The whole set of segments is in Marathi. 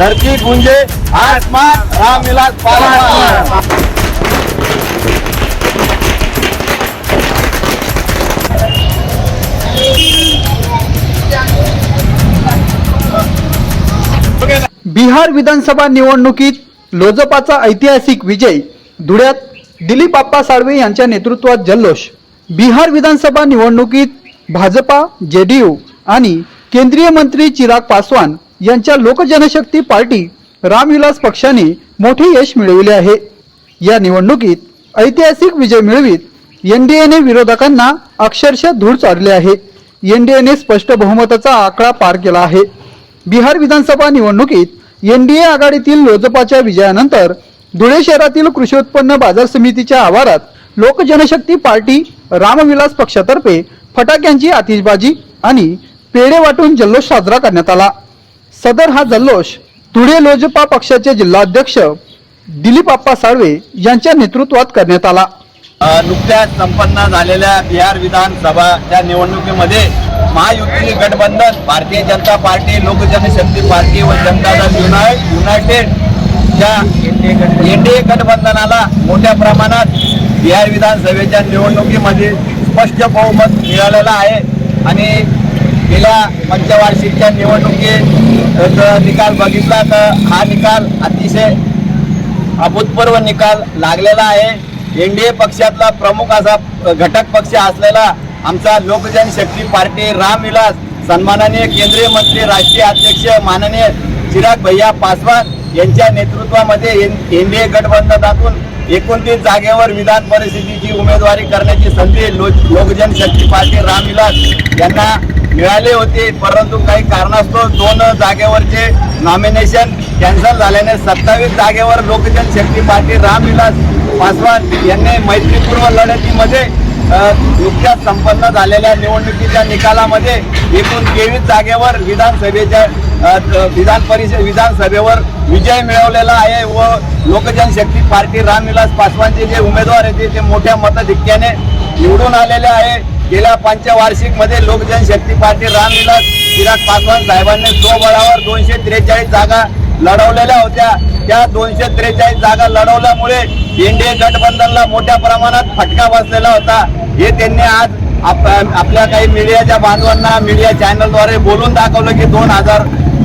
धरती गुंजे आसमान रामविलास पासवान. बिहार विधानसभा निवडणुकीत लोजपाचा ऐतिहासिक विजय. धुळ्यात दिलीप आप्पा साळवे यांच्या नेतृत्वात जल्लोष. बिहार विधानसभा निवडणुकीत भाजपा जेडीयू आणि केंद्रीय मंत्री चिराग पासवान यांच्या लोकजनशक्ती पार्टी रामविलास पक्षाने मोठे यश मिळविले आहे. या निवडणुकीत ऐतिहासिक विजय मिळवीत एनडीएने विरोधकांना अक्षरशः धूळ चारले आहे. एनडीएने स्पष्ट बहुमताचा आकडा पार केला आहे. बिहार विधानसभा निवडणुकीत एनडीए आघाडीतील लोजपाच्या विजयानंतर धुळे शहरातील कृषी उत्पन्न बाजार समितीच्या आवारात लोकजनशक्ती पार्टी रामविलास पक्षातर्फे फटाक्यांची आतिषबाजी आणि पेढे वाटून जल्लोष साजरा करण्यात आला. सदर हा जल्लोष धुळे लोजपा पक्षाचे जिल्हाध्यक्ष दिलीप आप्पा साळवे यांच्या नेतृत्वात करण्यात आला. नुकत्याच संपन्न झालेल्या बिहार विधानसभाच्या निवडणुकीमध्ये महायुती गठबंधन भारतीय जनता पार्टी लोकजनशक्ती पार्टी व जनता दल युनाय युनायटेड या एनडीए गठबंधनाला मोठ्या प्रमाणात बिहार विधानसभेच्या निवडणुकीमध्ये स्पष्ट बहुमत मिळालेलं आहे. आणि गेल्या पंचवार्षिकच्या निवडणुकीचा निकाल बघितला तर हा निकाल अतिशय अभूतपूर्व निकाल लागलेला आहे. एनडीए पक्षातला प्रमुख असा घटक पक्ष असलेला आमचा लोकजनशक्ती पार्टी रामविलास सन्माननीय केंद्रीय मंत्री राष्ट्रीय अध्यक्ष माननीय चिराग भैया पासवान यांच्या नेतृत्वामध्ये एनडीए गटबंधनातून एकोणतीस जागेवर विधान परिषदेची उमेदवारी करण्याची संधी लो लोकजनशक्ती पार्टी रामविलास यांना मिळाले होते. परंतु काही कारणास्तव दोन जागेवरचे नॉमिनेशन कॅन्सल झाल्याने सत्तावीस जागेवर लोकजनशक्ती पार्टी रामविलास पासवान यांनी मैत्रीपूर्व लढतीमध्ये नुकत्याच संपन्न झालेल्या निवडणुकीच्या निकालामध्ये एकूण तेवीस जागेवर विधानसभेच्या विधान परिषद विधानसभेवर विजय मिळवलेला आहे व लोकजनशक्ती पार्टी रामविलास पासवानचे जे उमेदवार आहेत ते मोठ्या मताधिक्याने निवडून आलेले आहे. गेल्या पंचवार्षिकमध्ये लोकजनशक्ती पार्टी रामविलास चिराग पासवान साहेबांनी स्वबळावर दोनशे त्रेचाळीस जागा लढवलेल्या होत्या. त्या दोनशे त्रेचाळीस जागा लढवल्यामुळे एनडीए गठबंधनला मोठ्या प्रमाणात फटका बसलेला होता. हे त्यांनी आज आप आपल्या काही मीडियाच्या बांधवांना मीडिया चॅनलद्वारे बोलून दाखवलं की दोन हजार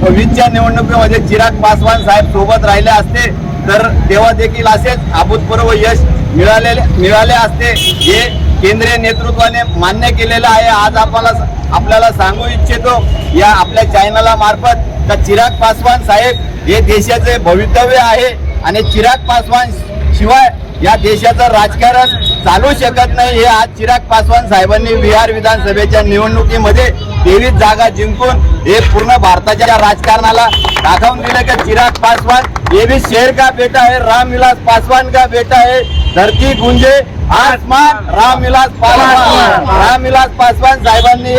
वीसच्या निवडणुकीमध्ये चिराग पासवान साहेब सोबत राहिले असते तर तेव्हा देखील असेच अभूतपूर्व यश मिळालेले मिळाले असते. हे केंद्रीय नेतृत्वाने मान्य केलेलं आहे. आज आपल्याला आपल्याला सांगू इच्छितो या आपल्या चॅनला मार्फत का चिराग पासवान साहेब हे देशाचे भवितव्य आहे आणि चिराग पासवान शिवाय या देशाचं राजकारण चालू शकत नाही हे आज चिराग पासवान साहेबांनी बिहार विधानसभेच्या निवडणुकीमध्ये तेवीस जागा जिंकून हे पूर्ण भारताच्या राजकारणाला दाखवून दिलं की चिराग पासवान ये भी शेर का बेटा है रामविलास पासवान का बेटा है धरती गुंजे आसमान रामविलास पासवान. रामविलास पासवान साहेबांनी